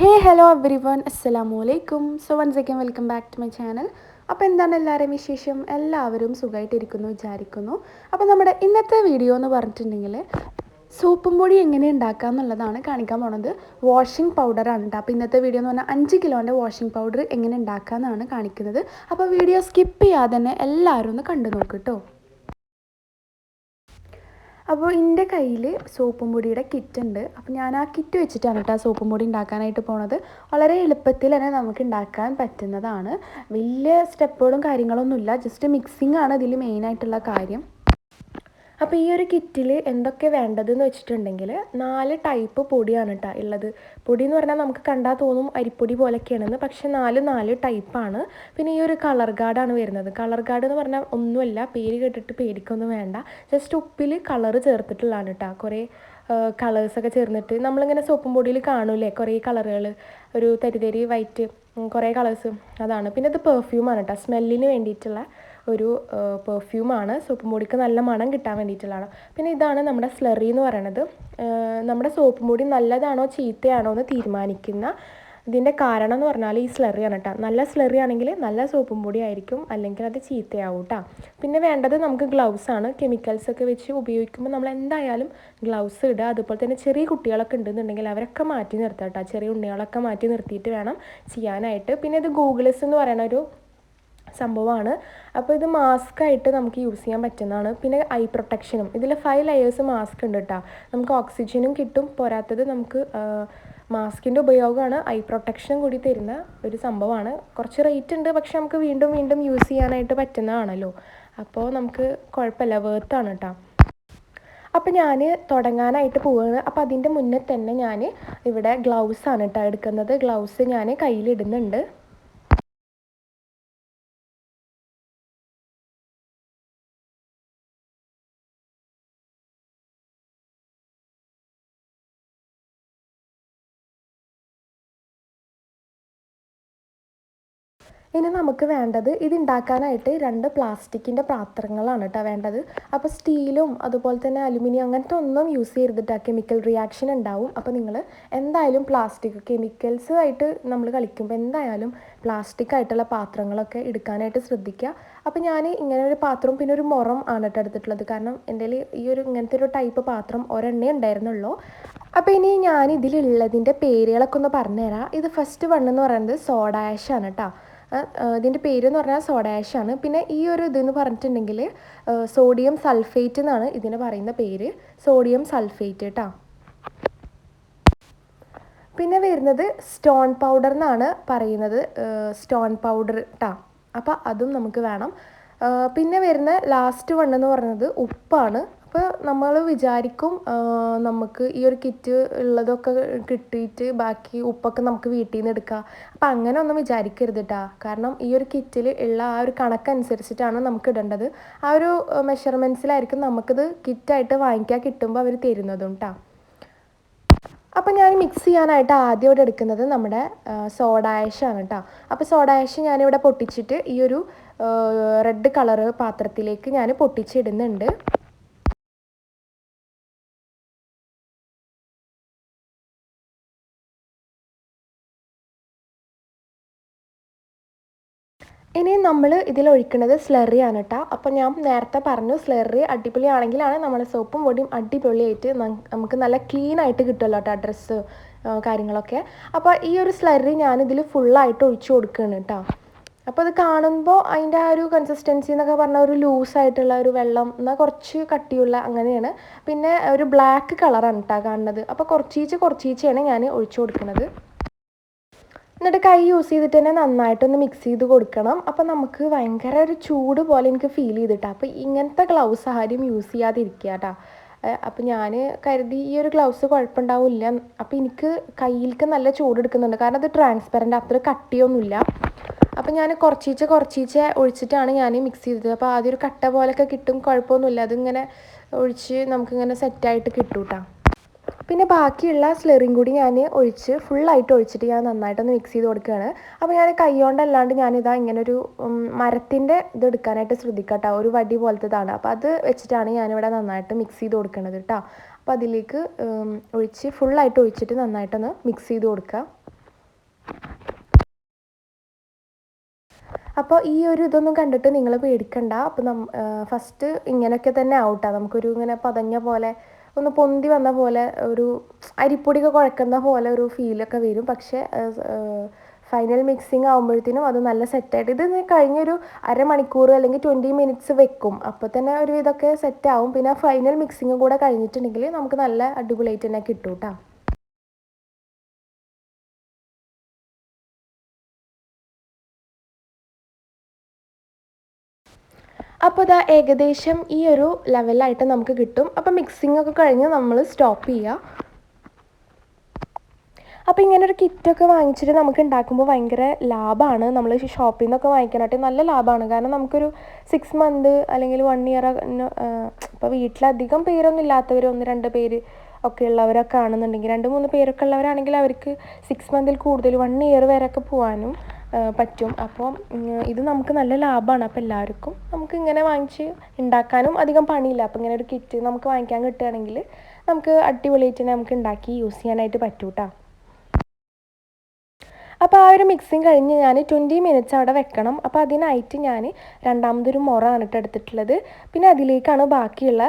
ഹേ hello every one അസ്സലാമു അലൈക്കും so once again welcome back to my channel അപ്പോൾ എന്താണ് എല്ലാവരുടെയും വിശേഷം? എല്ലാവരും സുഖമായിട്ടിരിക്കുന്നു വിചാരിക്കുന്നു. അപ്പോൾ നമ്മുടെ ഇന്നത്തെ വീഡിയോ എന്ന് പറഞ്ഞിട്ടുണ്ടെങ്കിൽ സോപ്പും പൊടി എങ്ങനെ ഉണ്ടാക്കുക എന്നുള്ളതാണ് കാണിക്കാൻ പോണത്. വാഷിംഗ് പൗഡറാണ് കേട്ടോ അപ്പോൾ ഇന്നത്തെ വീഡിയോ എന്ന് പറഞ്ഞാൽ അഞ്ച് കിലോന്റെ വാഷിംഗ് പൗഡർ എങ്ങനെ ഉണ്ടാക്കുക എന്നാണ് കാണിക്കുന്നത്. അപ്പോൾ വീഡിയോ സ്കിപ്പ് ചെയ്യാതെ തന്നെ എല്ലാവരും ഒന്ന് കണ്ടു നോക്കൂ കേട്ടോ അപ്പോൾ എന്റെ കയ്യിൽ സോപ്പും പൊടിയുടെ കിറ്റ് ഉണ്ട്. അപ്പോൾ ഞാൻ ആ കിറ്റ് വെച്ചിട്ടാണ് കേട്ടോ സോപ്പും പൊടി ഉണ്ടാക്കാനായിട്ട് പോണത്. വളരെ എളുപ്പത്തിൽ തന്നെ നമുക്ക് ഉണ്ടാക്കാൻ പറ്റുന്നതാണ്. വലിയ സ്റ്റെപ്പുകളും കാര്യങ്ങളൊന്നുമില്ല. ജസ്റ്റ് മിക്സിംഗ് ആണ് ഇതിൽ മെയിനായിട്ടുള്ള കാര്യം. അപ്പോൾ ഈ ഒരു കിറ്റിൽ എന്തൊക്കെ വേണ്ടതെന്ന് വെച്ചിട്ടുണ്ടെങ്കിൽ നാല് ടൈപ്പ് പൊടിയാണ് കേട്ടോ ഉള്ളത് പൊടി എന്ന് പറഞ്ഞാൽ നമുക്ക് കണ്ടാൽ തോന്നും അരിപ്പൊടി പോലൊക്കെയാണെന്ന്. പക്ഷെ നാല് നാല് ടൈപ്പാണ്. പിന്നെ ഈ ഒരു കളർ ഗാർഡാണ് വരുന്നത്. കളർ ഗാർഡ് എന്ന് പറഞ്ഞാൽ ഒന്നുമല്ല പേര് കേട്ടിട്ട് പേടിക്കൊന്നും വേണ്ട. ജസ്റ്റ് ഉപ്പിൽ കളർ ചേർത്തിട്ടുള്ളതാണ് കേട്ടോ കുറേ കളേഴ്സൊക്കെ ചേർന്നിട്ട് നമ്മളിങ്ങനെ സോപ്പും പൊടിയിൽ കാണൂലേ? കുറേ കളറുകൾ ഒരു തരിതരി വൈറ്റ് കുറേ കളേഴ്സ് അതാണ്. പിന്നെ ഇത് പെർഫ്യൂമാണ് കേട്ടോ സ്മെല്ലിന് വേണ്ടിയിട്ടുള്ള ഒരു പെർഫ്യൂമാണ് സോപ്പ് പൊടിക്ക് നല്ല മണം കിട്ടാൻ വേണ്ടിയിട്ടുള്ളതാണ്. പിന്നെ ഇതാണ് നമ്മുടെ സ്ലറി എന്ന് പറയുന്നത് നമ്മുടെ സോപ്പ് പൊടി നല്ലതാണോ ചീത്തയാണോ എന്ന് തീരുമാനിക്കുന്ന ഇതിന്റെ കാരണം എന്ന് പറഞ്ഞാൽ ഈ സ്ലറിയാണ് കേട്ടോ നല്ല സ്ലറി ആണെങ്കിൽ നല്ല സോപ്പും പൊടി ആയിരിക്കും. അല്ലെങ്കിൽ അത് ചീത്തയാവും കേട്ടോ പിന്നെ വേണ്ടത് നമുക്ക് ഗ്ലൗസ് ആണ്. കെമിക്കൽസ് ഒക്കെ വെച്ച് ഉപയോഗിക്കുമ്പോൾ നമ്മൾ എന്തായാലും ഗ്ലൗസ് ഇടുക. അതുപോലെ തന്നെ ചെറിയ കുട്ടികളൊക്കെ ഉണ്ടെന്നുണ്ടെങ്കിൽ അവരൊക്കെ മാറ്റി നിർത്താം കേട്ടോ ചെറിയ ഉണ്ണികളൊക്കെ മാറ്റി നിർത്തിയിട്ട് വേണം ചെയ്യാനായിട്ട്. പിന്നെ ഇത് ഗൂഗിൾസ് എന്ന് പറയുന്ന ഒരു സംഭവമാണ്. അപ്പോൾ ഇത് മാസ്ക് ആയിട്ട് നമുക്ക് യൂസ് ചെയ്യാൻ പറ്റുന്നതാണ്. പിന്നെ ഐ പ്രൊട്ടക്ഷനും ഇതിൽ ഫൈവ് ലെയേഴ്സ് മാസ്ക് ഉണ്ട് കേട്ടോ നമുക്ക് ഓക്സിജനും കിട്ടും. പോരാത്തത് നമുക്ക് മാസ്കിന്റെ ഉപയോഗമാണ്. ഐ പ്രൊട്ടക്ഷനും കൂടി തരുന്ന ഒരു സംഭവമാണ്. കുറച്ച് റേറ്റ് ഉണ്ട് പക്ഷെ നമുക്ക് വീണ്ടും വീണ്ടും യൂസ് ചെയ്യാനായിട്ട് പറ്റുന്നതാണല്ലോ. അപ്പോൾ നമുക്ക് കുഴപ്പമില്ല വേർത്താണ് കേട്ടോ അപ്പോൾ ഞാൻ തുടങ്ങാനായിട്ട് പോവുകയാണ് അപ്പോൾ അതിന്റെ മുന്നേ തന്നെ ഞാൻ ഇവിടെ ഗ്ലൗസ് ആണ് കേട്ടോ എടുക്കുന്നത്. ഗ്ലൗസ് ഞാൻ കയ്യിലിടുന്നുണ്ട്. ഇനി നമുക്ക് വേണ്ടത് ഇത് ഉണ്ടാക്കാനായിട്ട് രണ്ട് പ്ലാസ്റ്റിക്കിന്റെ പാത്രങ്ങളാണ് കേട്ടോ വേണ്ടത്. അപ്പോൾ സ്റ്റീലും അതുപോലെ തന്നെ അലുമിനിയം അങ്ങനത്തെ ഒന്നും യൂസ് ചെയ്തിട്ട് കെമിക്കൽ റിയാക്ഷൻ ഉണ്ടാവും. അപ്പോൾ നിങ്ങൾ എന്തായാലും പ്ലാസ്റ്റിക് കെമിക്കൽസ് ആയിട്ട് നമ്മൾ കളിക്കുമ്പോൾ എന്തായാലും പ്ലാസ്റ്റിക് ആയിട്ടുള്ള പാത്രങ്ങളൊക്കെ എടുക്കാനായിട്ട് ശ്രദ്ധിക്കുക അപ്പോൾ ഞാൻ ഇങ്ങനെ ഒരു പാത്രവും പിന്നെ ഒരു മുറം ആണ് കേട്ടോ എടുത്തിട്ടുള്ളത്. കാരണം എന്റെ ഈ ഒരു ഇങ്ങനത്തെ ഒരു ടൈപ്പ് പാത്രം ഒരെണ്ണേ ഉണ്ടായിരുന്നുള്ളൂ. അപ്പോൾ ഇനി ഞാൻ ഇതിലുള്ളതിന്റെ പേരുകളൊക്കെ ഒന്ന് പറഞ്ഞുതരാം. ഇത് ഫസ്റ്റ് വൺ എന്ന് പറയുന്നത് സോഡാഷ് ആണ് കേട്ടോ ഇതിന്റെ പേരെന്ന് പറഞ്ഞാൽ സോഡാഷ് ആണ്. പിന്നെ ഈ ഒരു ഇതെന്ന് പറഞ്ഞിട്ടുണ്ടെങ്കിൽ സോഡിയം സൾഫേറ്റ് എന്നാണ് ഇതിന് പറയുന്ന പേര്. സോഡിയം സൾഫേറ്റ് കേട്ടോ പിന്നെ വരുന്നത് സ്റ്റോൺ പൗഡർ എന്നാണ് പറയുന്നത്. സ്റ്റോൺ പൗഡർ കേട്ടോ അപ്പോൾ അതും നമുക്ക് വേണം. പിന്നെ വരുന്ന ലാസ്റ്റ് വൺ എന്ന് പറയുന്നത് ഉപ്പാണ്. അപ്പോൾ നമ്മൾ വിചാരിക്കും നമുക്ക് ഈ ഒരു കിറ്റ് ഉള്ളതൊക്കെ കിട്ടിയിട്ട് ബാക്കി ഉപ്പൊക്കെ നമുക്ക് വീട്ടിൽ നിന്ന് എടുക്കാം. അപ്പം അങ്ങനെ ഒന്നും വിചാരിക്കരുത് കാരണം ഈ ഒരു കിറ്റിൽ ഉള്ള ആ ഒരു കണക്കനുസരിച്ചിട്ടാണ് നമുക്ക് ഇടേണ്ടത്. ആ ഒരു മെഷർമെന്റ്സിലായിരിക്കും നമുക്കിത് കിറ്റായിട്ട് വാങ്ങിക്കാൻ കിട്ടുമ്പോൾ അവർ തരുന്നതും കേട്ടോ അപ്പോൾ ഞാൻ മിക്സ് ചെയ്യാനായിട്ട് ആദ്യം ഇവിടെ എടുക്കുന്നത് നമ്മുടെ ആഷാണ് കേട്ടോ അപ്പോൾ സോഡാഷ് ഞാനിവിടെ പൊട്ടിച്ചിട്ട് ഈ ഒരു റെഡ് കളറ് പാത്രത്തിലേക്ക് ഞാൻ പൊട്ടിച്ചിടുന്നുണ്ട്. ഇനി നമ്മൾ ഇതിൽ ഒഴിക്കുന്നത് ആണ് കേട്ടോ അപ്പോൾ ഞാൻ നേരത്തെ പറഞ്ഞു സ്ലറി അടിപൊളിയാണെങ്കിലാണ് നമ്മുടെ സോപ്പും പൊടിയും അടിപൊളിയായിട്ട് നമുക്ക് നല്ല ക്ലീൻ ആയിട്ട് കിട്ടുമല്ലോ കേട്ടോ ഡ്രസ്സ് കാര്യങ്ങളൊക്കെ. അപ്പോൾ ഈ ഒരു സ്ലറി ഞാനിതിൽ ഫുള്ളായിട്ട് ഒഴിച്ചു കൊടുക്കുകയാണ് കേട്ടോ അപ്പോൾ അത് കാണുമ്പോൾ അതിന്റെ ആ ഒരു കൺസിസ്റ്റൻസി എന്നൊക്കെ പറഞ്ഞാൽ ഒരു ലൂസായിട്ടുള്ള ഒരു വെള്ളം എന്നാൽ കുറച്ച് കട്ടിയുള്ള അങ്ങനെയാണ്. പിന്നെ ഒരു ബ്ലാക്ക് കളറാണ് കേട്ടോ കാണുന്നത്. അപ്പോൾ കുറച്ചീച്ച് കുറച്ചീച്ചയാണ് ഞാൻ ഒഴിച്ചു കൊടുക്കുന്നത്. എന്നിട്ട് കൈ യൂസ് ചെയ്തിട്ട് തന്നെ നന്നായിട്ടൊന്ന് മിക്സ് ചെയ്ത് കൊടുക്കണം. അപ്പോൾ നമുക്ക് ഭയങ്കര ഒരു ചൂട് പോലെ എനിക്ക് ഫീൽ ചെയ്തിട്ടാണ് അപ്പോൾ ഇങ്ങനത്തെ ഗ്ലൗസ് ആരും യൂസ് ചെയ്യാതിരിക്കുക കേട്ടോ അപ്പോൾ ഞാൻ കരുതി ഈ ഒരു ഗ്ലൗസ് കുഴപ്പമുണ്ടാവില്ല. അപ്പോൾ എനിക്ക് കയ്യിലേക്ക് നല്ല ചൂടെടുക്കുന്നുണ്ട് കാരണം അത് ട്രാൻസ്പെറന്റ് അത്ര കട്ടിയൊന്നുമില്ല. അപ്പോൾ ഞാൻ കുറച്ചീച്ച കുറച്ചീച്ച ഒഴിച്ചിട്ടാണ് ഞാൻ മിക്സ് ചെയ്തത്. അപ്പോൾ ആദ്യം ഒരു കട്ട പോലൊക്കെ കിട്ടും. കുഴപ്പമൊന്നുമില്ല. അതിങ്ങനെ ഒഴിച്ച് നമുക്കിങ്ങനെ സെറ്റായിട്ട് കിട്ടും കേട്ടോ പിന്നെ ബാക്കിയുള്ള സ്ലെറിയും കൂടി ഞാൻ ഒഴിച്ച് ഫുള്ളായിട്ട് ഒഴിച്ചിട്ട് ഞാൻ നന്നായിട്ടൊന്ന് മിക്സ് ചെയ്ത് കൊടുക്കുകയാണ്. അപ്പോൾ ഞാൻ കൈകൊണ്ടല്ലാണ്ട് ഞാനിതാ ഇങ്ങനൊരു മരത്തിന്റെ ഇത് എടുക്കാനായിട്ട് ശ്രദ്ധിക്കട്ടോ. ഒരു വടി പോലത്തേതാണ്. അപ്പോൾ അത് വെച്ചിട്ടാണ് ഞാനിവിടെ നന്നായിട്ട് മിക്സ് ചെയ്ത് കൊടുക്കുന്നത് കേട്ടോ അപ്പോൾ അതിലേക്ക് ഒഴിച്ച് ഫുള്ളായിട്ട് ഒഴിച്ചിട്ട് നന്നായിട്ടൊന്ന് മിക്സ് ചെയ്ത് കൊടുക്കുക അപ്പോൾ ഈ ഒരു ഇതൊന്നും കണ്ടിട്ട് നിങ്ങൾ പേടിക്കണ്ട. അപ്പോൾ നം ഫസ്റ്റ് ഇങ്ങനെയൊക്കെ തന്നെ ആവട്ടെ. നമുക്കൊരു ഇങ്ങനെ പതഞ്ഞ പോലെ ഒന്ന് പൊന്തി വന്ന പോലെ ഒരു അരിപ്പൊടിയൊക്കെ കുഴക്കുന്ന പോലെ ഒരു ഫീലൊക്കെ വരും. പക്ഷേ ഫൈനൽ മിക്സിങ് ആകുമ്പോഴത്തേനും അത് നല്ല സെറ്റായിട്ട് ഇത് കഴിഞ്ഞൊരു അരമണിക്കൂർ അല്ലെങ്കിൽ ട്വന്റി മിനിറ്റ്സ് വെക്കും. അപ്പോൾ തന്നെ ഒരു ഇതൊക്കെ സെറ്റാവും പിന്നെ ഫൈനൽ മിക്സിങ്ങും കൂടെ കഴിഞ്ഞിട്ടുണ്ടെങ്കിൽ നമുക്ക് നല്ല അടിപൊളിയായിട്ട് തന്നെ കിട്ടും കേട്ടോ അപ്പോൾ ഇതാ ഏകദേശം ഈ ഒരു ലെവലായിട്ട് നമുക്ക് കിട്ടും. അപ്പോൾ മിക്സിംഗ് ഒക്കെ കഴിഞ്ഞ് നമ്മൾ സ്റ്റോപ്പ് ചെയ്യുക. അപ്പോൾ ഇങ്ങനെ ഒരു കിറ്റൊക്കെ വാങ്ങിച്ചിട്ട് നമുക്ക് ഉണ്ടാക്കുമ്പോൾ ഭയങ്കര ലാഭമാണ്. നമ്മൾ ഷോപ്പിൽ നിന്നൊക്കെ വാങ്ങിക്കാനായിട്ട് നല്ല ലാഭമാണ്. കാരണം നമുക്കൊരു സിക്സ് മന്ത് അല്ലെങ്കിൽ വൺ ഇയർ ഇപ്പോൾ വീട്ടിലധികം പേരൊന്നും ഇല്ലാത്തവർ ഒന്ന് രണ്ട് പേര് ഒക്കെ ഉള്ളവരൊക്കെ ആണെന്നുണ്ടെങ്കിൽ രണ്ട് മൂന്ന് പേരൊക്കെ ഉള്ളവരാണെങ്കിൽ അവർക്ക് സിക്സ് മന്തിൽ കൂടുതൽ വൺ ഇയർ വരെയൊക്കെ പോകാനും പറ്റും. അപ്പോൾ ഇത് നമുക്ക് നല്ല ലാഭമാണ് അപ്പോൾ എല്ലാവർക്കും നമുക്ക് ഇങ്ങനെ വാങ്ങിച്ച് ഉണ്ടാക്കാനും അധികം പണിയില്ല. അപ്പോൾ ഇങ്ങനെ ഒരു കിറ്റ് നമുക്ക് വാങ്ങിക്കാൻ കിട്ടുകയാണെങ്കിൽ നമുക്ക് അടിപൊളിയായിട്ട് തന്നെ നമുക്ക് ഉണ്ടാക്കി യൂസ് ചെയ്യാനായിട്ട് പറ്റും കേട്ടോ അപ്പോൾ ആ ഒരു മിക്സിങ് കഴിഞ്ഞ് ഞാൻ ട്വന്റി മിനിറ്റ്സ് അവിടെ വെക്കണം. അപ്പോൾ അതിനായിട്ട് ഞാൻ രണ്ടാമതൊരു ആണ് കേട്ടോ എടുത്തിട്ടുള്ളത്. പിന്നെ അതിലേക്കാണ് ബാക്കിയുള്ള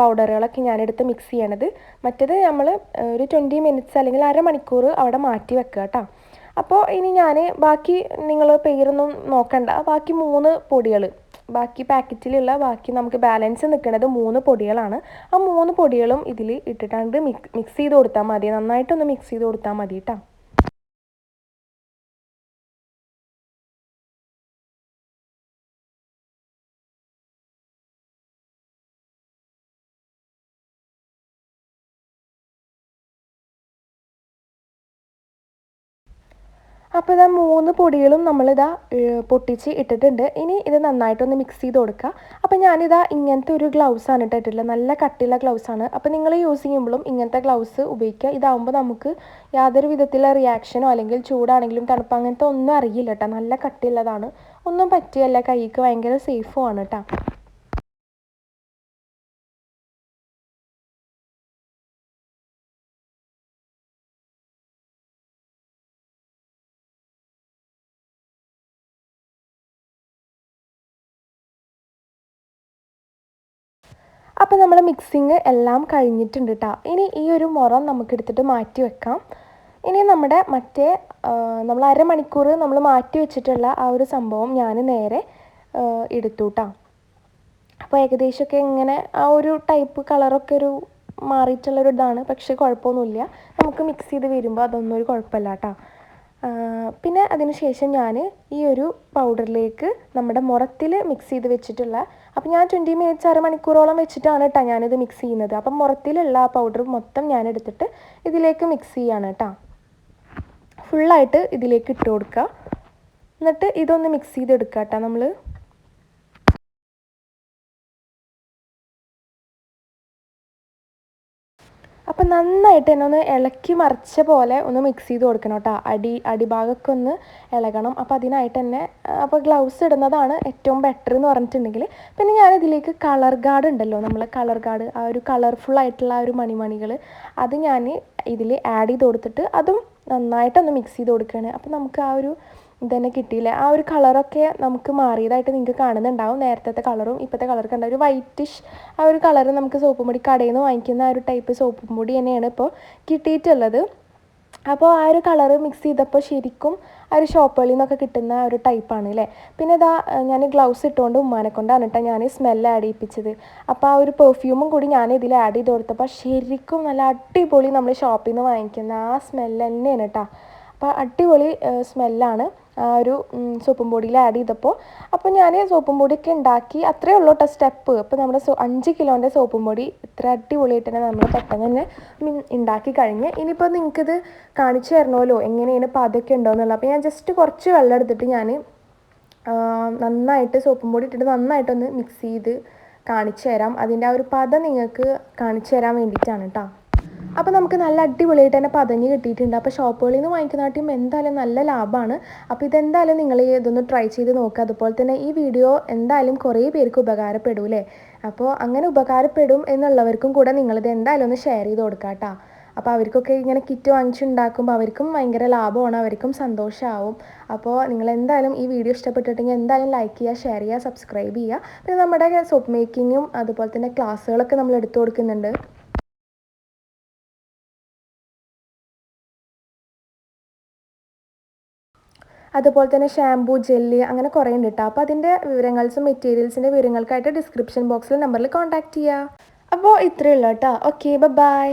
പൗഡറുകളൊക്കെ ഞാനെടുത്ത് മിക്സ് ചെയ്യണത്. മറ്റേത് നമ്മൾ ഒരു ട്വന്റി മിനിറ്റ്സ് അല്ലെങ്കിൽ അരമണിക്കൂർ അവിടെ മാറ്റി വെക്കുക കേട്ടോ. അപ്പോൾ ഇനി ഞാൻ ബാക്കി നിങ്ങൾ പേരൊന്നും നോക്കണ്ട. ബാക്കി മൂന്ന് പൊടികൾ ബാക്കി പാക്കറ്റിലുള്ള ബാക്കി നമുക്ക് ബാലൻസ് നിൽക്കുന്നത് മൂന്ന് പൊടികളാണ്. ആ മൂന്ന് പൊടികളും ഇതിൽ ഇട്ടിട്ടാണ്ട് മിക്സ് ചെയ്ത് കൊടുത്താൽ മതി. നന്നായിട്ടൊന്ന് മിക്സ് ചെയ്ത് കൊടുത്താൽ മതി കേട്ടോ അപ്പോൾ ഇതാ മൂന്ന് പൊടികളും നമ്മളിതാ പൊട്ടിച്ച് ഇട്ടിട്ടുണ്ട്. ഇനി ഇത് നന്നായിട്ടൊന്ന് മിക്സ് ചെയ്ത് കൊടുക്കുക. അപ്പോൾ ഞാനിതാ ഇങ്ങനത്തെ ഒരു ഗ്ലൗസാണ് ഇട്ടിട്ടുള്ളത്. നല്ല കട്ടിയുള്ള ഗ്ലൗസാണ് അപ്പോൾ നിങ്ങൾ യൂസ് ചെയ്യുമ്പോഴും ഇങ്ങനത്തെ ഗ്ലൗസ് ഉപയോഗിക്കുക. ഇതാവുമ്പോൾ നമുക്ക് യാതൊരു വിധത്തിലുള്ള റിയാക്ഷനോ അല്ലെങ്കിൽ ചൂടാണെങ്കിലും തണുപ്പ് അങ്ങനത്തെ ഒന്നും അറിയില്ല കേട്ടോ. നല്ല കട്ടിയുള്ളതാണ്. ഒന്നും പറ്റിയല്ല. കൈക്ക് ഭയങ്കര സേഫുമാണ് കേട്ടോ. അപ്പോൾ നമ്മൾ മിക്സിങ് എല്ലാം കഴിഞ്ഞിട്ടുണ്ട് കേട്ടോ ഇനി ഈ ഒരു മുറം നമുക്കെടുത്തിട്ട് മാറ്റി വെക്കാം. ഇനി നമ്മുടെ മറ്റേ നമ്മൾ അരമണിക്കൂർ നമ്മൾ മാറ്റി വെച്ചിട്ടുള്ള ആ ഒരു സംഭവം ഞാൻ നേരെ എടുത്തു കേട്ടോ അപ്പോൾ ഏകദേശമൊക്കെ ഇങ്ങനെ ആ ഒരു ടൈപ്പ് കളറൊക്കെ ഒരു മാറിയിട്ടുള്ളൊരു ഇതാണ്. പക്ഷേ കുഴപ്പമൊന്നുമില്ല. നമുക്ക് മിക്സ് ചെയ്ത് വരുമ്പോൾ അതൊന്നും ഒരു കുഴപ്പമില്ല കേട്ടോ പിന്നെ അതിന് ശേഷം ഞാൻ ഈ ഒരു പൗഡറിലേക്ക് നമ്മുടെ മുറത്തിൽ മിക്സ് ചെയ്ത് വെച്ചിട്ടുള്ള അപ്പോൾ ഞാൻ ട്വന്റി മിനിറ്റ്സ് അരമണിക്കൂറോളം വെച്ചിട്ടാണ് കേട്ടോ ഞാനിത് മിക്സ് ചെയ്യുന്നത്. അപ്പം മുറത്തിലുള്ള ആ പൗഡർ മൊത്തം ഞാൻ എടുത്തിട്ട് ഇതിലേക്ക് മിക്സ് ചെയ്യാണ് കേട്ടോ ഫുള്ളായിട്ട് ഇതിലേക്ക് ഇട്ട് കൊടുക്കുക എന്നിട്ട് ഇതൊന്ന് മിക്സ് ചെയ്തെടുക്കുക കേട്ടോ നമ്മൾ നന്നായിട്ട് തന്നെ ഒന്ന് ഇളക്കി മറിച്ച പോലെ ഒന്ന് മിക്സ് ചെയ്ത് കൊടുക്കണം കേട്ടോ. അടി അടിഭാഗമൊക്കെ ഒന്ന് ഇളകണം. അപ്പോൾ അതിനായിട്ട് തന്നെ അപ്പോൾ ഗ്ലൗസ് ഇടുന്നതാണ് ഏറ്റവും ബെറ്റർ എന്ന് പറഞ്ഞിട്ടുണ്ടെങ്കിൽ. പിന്നെ ഞാൻ ഇതിലേക്ക് കളർ ഗാർഡ് ഉണ്ടല്ലോ നമ്മൾ കളർ ഗാർഡ് ആ ഒരു കളർഫുൾ ആയിട്ടുള്ള ആ ഒരു മണിമണികൾ അത് ഞാൻ ഇതിൽ ആഡ് ചെയ്ത് കൊടുത്തിട്ട് അതും നന്നായിട്ടൊന്ന് മിക്സ് ചെയ്ത് കൊടുക്കുകയാണ്. അപ്പോൾ നമുക്ക് ആ ഒരു ഇതന്നെ കിട്ടിയില്ല? ആ ഒരു കളറൊക്കെ നമുക്ക് മാറിയതായിട്ട് നിങ്ങൾക്ക് കാണുന്നുണ്ടാവും. നേരത്തെ കളറും ഇപ്പോഴത്തെ കളർ കണ്ട ഒരു വൈറ്റിഷ് ആ ഒരു കളർ നമുക്ക് സോപ്പ് പൊടി കടയിൽ നിന്ന് വാങ്ങിക്കുന്ന ആ ഒരു ടൈപ്പ് സോപ്പ് പൊടി തന്നെയാണ് ഇപ്പോൾ കിട്ടിയിട്ടുള്ളത്. അപ്പോൾ ആ ഒരു കളർ മിക്സ് ചെയ്തപ്പോൾ ശരിക്കും ആ ഒരു ഷോപ്പുകളിൽ നിന്നൊക്കെ കിട്ടുന്ന ഒരു ടൈപ്പാണ് അല്ലേ? പിന്നെ ഇതാ ഞാൻ ഗ്ലൗസ് ഇട്ടുകൊണ്ട് ഉമ്മാനെ കൊണ്ടാണ് കേട്ടോ ഞാൻ സ്മെല്ല് ആഡ് ചെയ്യിപ്പിച്ചത്. അപ്പോൾ ആ ഒരു പെർഫ്യൂമും കൂടി ഞാൻ ഇതിൽ ആഡ് ചെയ്ത് കൊടുത്തപ്പോൾ ശരിക്കും നല്ല അടിപൊളി നമ്മൾ ഷോപ്പിൽ നിന്ന് വാങ്ങിക്കുന്ന ആ സ്മെല്ല് തന്നെയാണ് കേട്ടോ. അപ്പോൾ അടിപൊളി സ്മെല്ലാണ് ഒരു സോപ്പും പൊടിയിൽ ആഡ് ചെയ്തപ്പോൾ അപ്പോൾ ഞാൻ സോപ്പും പൊടിയൊക്കെ ഉണ്ടാക്കി അത്രയേ ഉള്ളൂ കേട്ടോ സ്റ്റെപ്പ് അപ്പോൾ നമ്മുടെ സോ അഞ്ച് കിലോന്റെ സോപ്പും പൊടി ഇത്ര അടിപൊളിയായിട്ട് തന്നെ നമ്മൾ പെട്ടെന്ന് തന്നെ ഉണ്ടാക്കി കഴിഞ്ഞ് ഇനിയിപ്പോൾ നിങ്ങൾക്കിത് കാണിച്ചു തരണമല്ലോ എങ്ങനെയാണ് പാതൊക്കെ ഉണ്ടോയെന്നുള്ളത് അപ്പോൾ ഞാൻ ജസ്റ്റ് കുറച്ച് വെള്ളം എടുത്തിട്ട് ഞാൻ നന്നായിട്ട് സോപ്പും പൊടി ഇട്ടിട്ട് നന്നായിട്ടൊന്ന് മിക്സ് ചെയ്ത് കാണിച്ചു തരാം. അതിന്റെ ആ ഒരു പദം നിങ്ങൾക്ക് കാണിച്ചു തരാൻ വേണ്ടിയിട്ടാണ് കേട്ടോ അപ്പോൾ നമുക്ക് നല്ല അടിപൊളിയായിട്ട് തന്നെ പതഞ്ഞ് കിട്ടിയിട്ടുണ്ട്. അപ്പോൾ ഷോപ്പുകളിൽ നിന്ന് വാങ്ങിക്കുന്നതായിട്ടും എന്തായാലും നല്ല ലാഭമാണ് അപ്പോൾ ഇതെന്തായാലും നിങ്ങൾ ഇതൊന്ന് ട്രൈ ചെയ്ത് നോക്കുക അതുപോലെ തന്നെ ഈ വീഡിയോ എന്തായാലും കുറേ പേർക്ക് ഉപകാരപ്പെടും അല്ലേ അപ്പോൾ അങ്ങനെ ഉപകാരപ്പെടും എന്നുള്ളവർക്കും കൂടെ നിങ്ങളിത് എന്തായാലും ഒന്ന് ഷെയർ ചെയ്ത് കൊടുക്കുക കേട്ടോ അപ്പോൾ അവർക്കൊക്കെ ഇങ്ങനെ കിറ്റ് വാങ്ങിച്ചുണ്ടാക്കുമ്പോൾ അവർക്കും ഭയങ്കര ലാഭമാണ് അവർക്കും സന്തോഷമാവും അപ്പോൾ നിങ്ങൾ എന്തായാലും ഈ വീഡിയോ ഇഷ്ടപ്പെട്ടിട്ടെങ്കിൽ എന്തായാലും ലൈക്ക് ചെയ്യുക ഷെയർ ചെയ്യുക സബ്സ്ക്രൈബ് ചെയ്യുക. പിന്നെ നമ്മുടെ സോപ്പ് മേക്കിങ്ങും അതുപോലെ തന്നെ ക്ലാസ്സുകളൊക്കെ നമ്മൾ എടുത്തു കൊടുക്കുന്നുണ്ട്. അതുപോലെ തന്നെ ഷാംപൂ ജെല്ലി അങ്ങനെ കുറേ ഉണ്ട് കേട്ടോ അപ്പോൾ അതിന്റെ വിവരങ്ങൾസും മെറ്റീരിയൽസിന്റെ വിവരങ്ങൾക്കായിട്ട് ഡിസ്ക്രിപ്ഷൻ ബോക്സിൽ നമ്പറിൽ കോൺടാക്റ്റ് ചെയ്യുക അപ്പോൾ ഇത്രയേ ഉള്ളൂ കേട്ടോ ഓക്കെ ബൈ